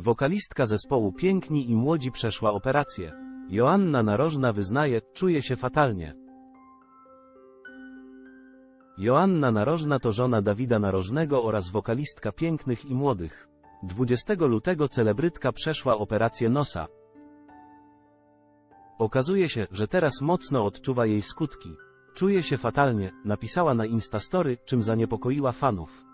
Wokalistka zespołu Piękni i Młodzi przeszła operację. Joanna Narożna wyznaje, czuje się fatalnie. Joanna Narożna to żona Dawida Narożnego oraz wokalistka Pięknych i Młodych. 20 lutego celebrytka przeszła operację nosa. Okazuje się, że teraz mocno odczuwa jej skutki. Czuje się fatalnie, napisała na Instastory, czym zaniepokoiła fanów.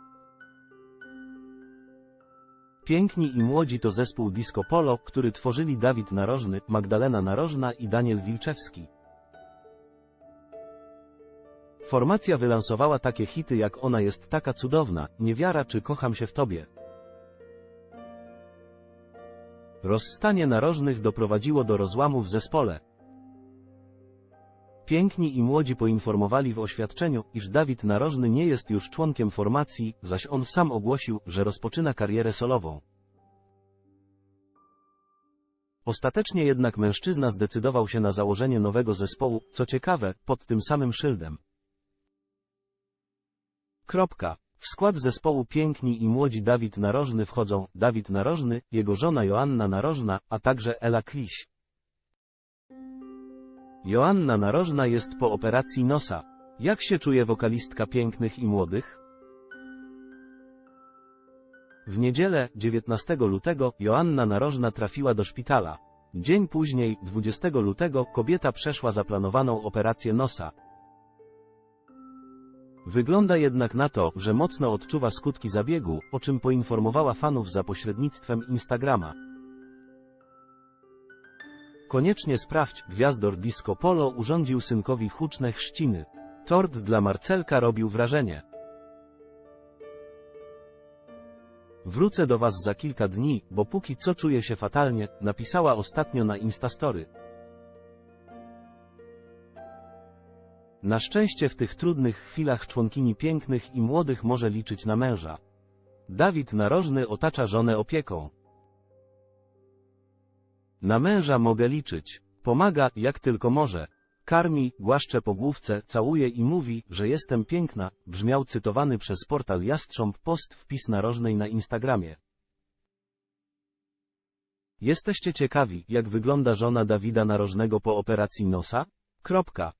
Piękni i Młodzi to zespół Disco Polo, który tworzyli Dawid Narożny, Magdalena Narożna i Daniel Wilczewski. Formacja wylansowała takie hity jak Ona jest taka cudowna, Niewiara czy Kocham się w tobie. Rozstanie narożnych doprowadziło do rozłamu w zespole. Piękni i młodzi poinformowali w oświadczeniu, iż Dawid Narożny nie jest już członkiem formacji, zaś on sam ogłosił, że rozpoczyna karierę solową. Ostatecznie jednak mężczyzna zdecydował się na założenie nowego zespołu, co ciekawe, pod tym samym szyldem. Kropka. W skład zespołu Piękni i Młodzi Dawid Narożny wchodzą Dawid Narożny, jego żona Joanna Narożna, a także Ela Kliś. Joanna Narożna jest po operacji nosa. Jak się czuje wokalistka Pięknych i Młodych? W niedzielę, 19 lutego, Joanna Narożna trafiła do szpitala. Dzień później, 20 lutego, kobieta przeszła zaplanowaną operację nosa. Wygląda jednak na to, że mocno odczuwa skutki zabiegu, o czym poinformowała fanów za pośrednictwem Instagrama. Koniecznie sprawdź, gwiazdor Disco Polo urządził synkowi huczne chrzciny. Tort dla Marcelka robił wrażenie. Wrócę do Was za kilka dni, bo póki co czuję się fatalnie, napisała ostatnio na Instastory. Na szczęście w tych trudnych chwilach członkini pięknych i młodych może liczyć na męża. Dawid Narożny otacza żonę opieką. Na męża mogę liczyć. Pomaga, jak tylko może. Karmi, głaszcze po główce, całuje i mówi, że jestem piękna, brzmiał cytowany przez portal Jastrząb post wpis narożnej na Instagramie. Jesteście ciekawi, jak wygląda żona Dawida Narożnego po operacji nosa? Kropka.